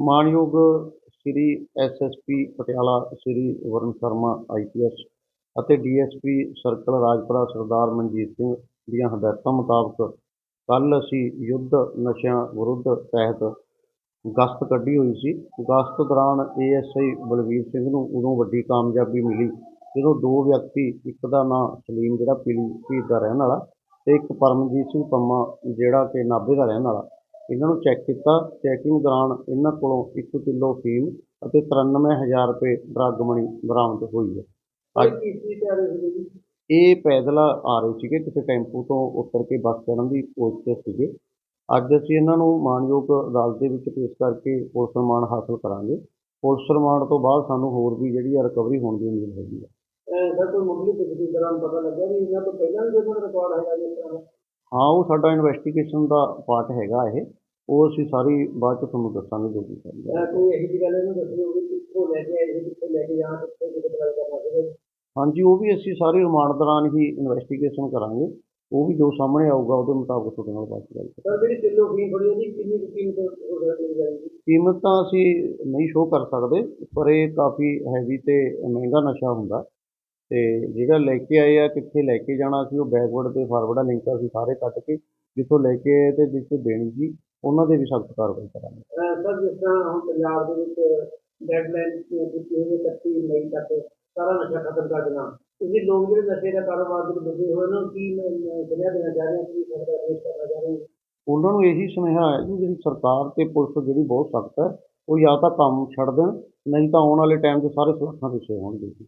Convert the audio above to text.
ਮਾਣਯੋਗ Shri SSP Patiala Shri Varun Sharma IPS ਅਤੇ DSP circle Rajpura Sardar Manjeet Singh ਦੀਆਂ ਹਦਾਇਤਾਂ ਮੁਤਾਬਕ ਕੱਲ੍ਹ ਅਸੀਂ ਯੁੱਧ ਨਸ਼ਿਆਂ ਵਿਰੁੱਧ ਤਹਿਤ ਗਸ਼ਤ ਕੱਢੀ ਹੋਈ ਸੀ। ਗਸ਼ਤ ਦੌਰਾਨ ਏਐਸਆਈ ਬਲਵੀਰ ਸਿੰਘ ਨੂੰ ਉਦੋਂ ਵੱਡੀ ਕਾਮਯਾਬੀ ਮਿਲੀ ਜਦੋਂ ਦੋ ਵਿਅਕਤੀ, ਇੱਕ ਦਾ ਨਾਂ ਸਲੀਮ, ਜਿਹੜਾ ਪੀਲੀਭੀਤ ਦਾ ਰਹਿਣ ਵਾਲਾ ਅਤੇ ਇੱਕ ਪਰਮਜੀਤ ਸਿੰਘ ਪੰਮਾ, ਜਿਹੜਾ ਕਿ ਨਾਭੇ ਦਾ ਰਹਿਣ ਵਾਲਾ। ਇਹਨਾਂ ਨੂੰ ਚੈੱਕ ਕੀਤਾ। ਚੈਕਿੰਗ ਦੌਰਾਨ ਇਹਨਾਂ ਕੋਲੋਂ ਇੱਕ ਕਿਲੋ ਫੀਮ ਅਤੇ ਤਰਾਨਵੇਂ ਹਜ਼ਾਰ ਰੁਪਏ ਡਰੱਗ ਮਨੀ ਬਰਾਮਦ ਹੋਈ ਹੈ। ਅੱਜ ਇਹ ਪੈਦਲ ਆ ਰਹੇ ਸੀਗੇ ਕਿਸੇ ਟੈਂਪੂ ਤੋਂ ਉਤਰ ਕੇ ਬੱਸ ਚੜ੍ਹਨ ਦੀ ਕੋਸ਼ਿਸ਼ 'ਚ ਸੀਗੇ। ਅੱਜ ਅਸੀਂ ਇਹਨਾਂ ਨੂੰ ਮਾਣਯੋਗ ਅਦਾਲਤ ਦੇ ਵਿੱਚ ਪੇਸ਼ ਕਰਕੇ ਪੁਲਿਸ ਰਿਮਾਂਡ ਹਾਸਲ ਕਰਾਂਗੇ। ਪੁਲਿਸ ਰਿਮਾਂਡ ਤੋਂ ਬਾਅਦ ਸਾਨੂੰ ਹੋਰ ਵੀ ਜਿਹੜੀ ਆ ਰਿਕਵਰੀ ਹੋਣ ਦੀ ਉਮੀਦ ਹੈਗੀ ਆ। ਸਰ ਕੋਈ ਮੁੱਢਲੀ ਤਸਦੀਕ ਦੌਰਾਨ ਪਤਾ ਲੱਗਿਆ ਵੀ ਇਹਨਾਂ ਤੋਂ ਪਹਿਲਾਂ ਵੀ ਕੋਈ ਰਿਕਾਰਡ ਹੈਗਾ ਜੀ ਇਸ ਤਰ੍ਹਾਂ ਦਾ? ਹਾਂ ਉਹ ਸਾਡਾ ਇਨਵੈਸਟੀਗੇਸ਼ਨ ਦਾ ਪਾਰਟ ਹੈਗਾ ਇਹ। ਉਹ ਅਸੀਂ ਸਾਰੀ ਬਾਅਦ ਚ ਤੁਹਾਨੂੰ ਦੱਸਾਂਗੇ ਜੋ ਵੀ ਸਾਰੀ ਕੋਈ ਇਹੋ ਜਿਹੀ ਗੱਲ ਇਹਨੂੰ ਦੱਸਣੀ ਹੋਵੇ ਕਿ ਕਿੱਥੋਂ ਲੈ ਕੇ ਆਏ ਸੀ ਕਿੱਥੇ ਲੈ ਕੇ ਜਾਣਾ ਕਿੱਥੇ ਕਿੱਥੇ ਪਤਾ ਕਰਨਾ ਸੀਗਾ ਜੀ। ਹਾਂਜੀ ਉਹ ਵੀ ਅਸੀਂ ਸਾਰੀ ਰਿਮਾਂਡ ਦੌਰਾਨ ਹੀ ਇਨਵੈਸਟੀਗੇਸ਼ਨ ਕਰਾਂਗੇ। ਉਹ ਵੀ ਜੋ ਸਾਹਮਣੇ ਆਊਗਾ ਉਹਦੇ ਮੁਤਾਬਕ ਤੁਹਾਡੇ ਨਾਲ ਬਾਤ ਕਰਾਂਗੇ। ਸਰ ਜਿਹੜੀ ਕਿਲੋ ਫੀਮ ਫੜੀ ਉਹਦੀ ਕਿੰਨੀ ਕੁ ਕੀਮਤ ਹੋ ਸਕਦੀ ਹੈ ਜੀ? ਕੀਮਤ ਤਾਂ ਅਸੀਂ ਨਹੀਂ ਸ਼ੋਅ ਕਰ ਸਕਦੇ ਪਰ ਇਹ ਕਾਫੀ ਹੈਵੀ ਤੇ ਮਹਿੰਗਾ ਨਸ਼ਾ ਹੁੰਦਾ। ਤੇ ਜਿਹੜਾ ਲੈ ਕੇ ਆਏ ਆ ਕਿੱਥੇ ਲੈ ਕੇ ਜਾਣਾ ਸੀ ਉਹ ਬੈਕਵਰਡ ਤੇ ਫਾਰਵਰਡ ਲਿੰਕ ਅਸੀਂ ਸਾਰੇ ਕੱਟ ਕੇ ਜਿੱਥੋਂ ਲੈ ਕੇ ਆਏ ਤੇ ਜਿੱਥੇ ਦੇਣੀ ਸੀ ਉਹਨਾਂ ਦੇ ਵੀ ਸਖਤ ਕਾਰਵਾਈ ਕਰਾਂਗੇ। ਸਰ ਜਿਸ ਤਰ੍ਹਾਂ ਹੁਣ ਪੰਜਾਬ ਦੇ ਵਿੱਚ ਡੈਡਲਾਈਨ ਦਿੱਤੀ ਹੋਈ ਹੈ 31 ਮਈ ਤੱਕ ਸਾਰਾ ਨਸ਼ਾ ਖਤਮ ਕਰ ਦੇਣਾ। ਤੁਸੀਂ ਲੋਕ ਜਿਹੜੇ ਨਸ਼ੇ ਦਾ ਕਾਰੋਬਾਰ ਦੇ ਡੁੱਬੇ ਹੋਏ ਉਹਨਾਂ ਨੂੰ ਕੀ ਸੁਨੇਹਾ ਦੇਣਾ ਚਾਹ ਰਹੇ ਹੋ? ਕੀ ਸਰਕਾਰ ਪੇਸ਼ ਕਰਨਾ ਚਾਹ ਰਹੇ ਉਹਨਾਂ ਨੂੰ ਇਹੀ ਸੁਨੇਹਾ ਹੈ ਕਿ ਜਿਹੜੀ ਸਰਕਾਰ ਤੇ ਪੁਲਿਸ ਜਿਹੜੀ ਬਹੁਤ ਸਖਤ ਹੈ ਉਹ ਜਾਂ ਤਾਂ ਕੰਮ ਛੱਡ ਦੇਣ ਨਹੀਂ ਤਾਂ ਆਉਣ ਵਾਲੇ ਟਾਈਮ 'ਚ ਸਾਰੇ ਸਲਾਖਾਂ ਪਿੱਛੇ ਹੋਣਗੇ ਜੀ।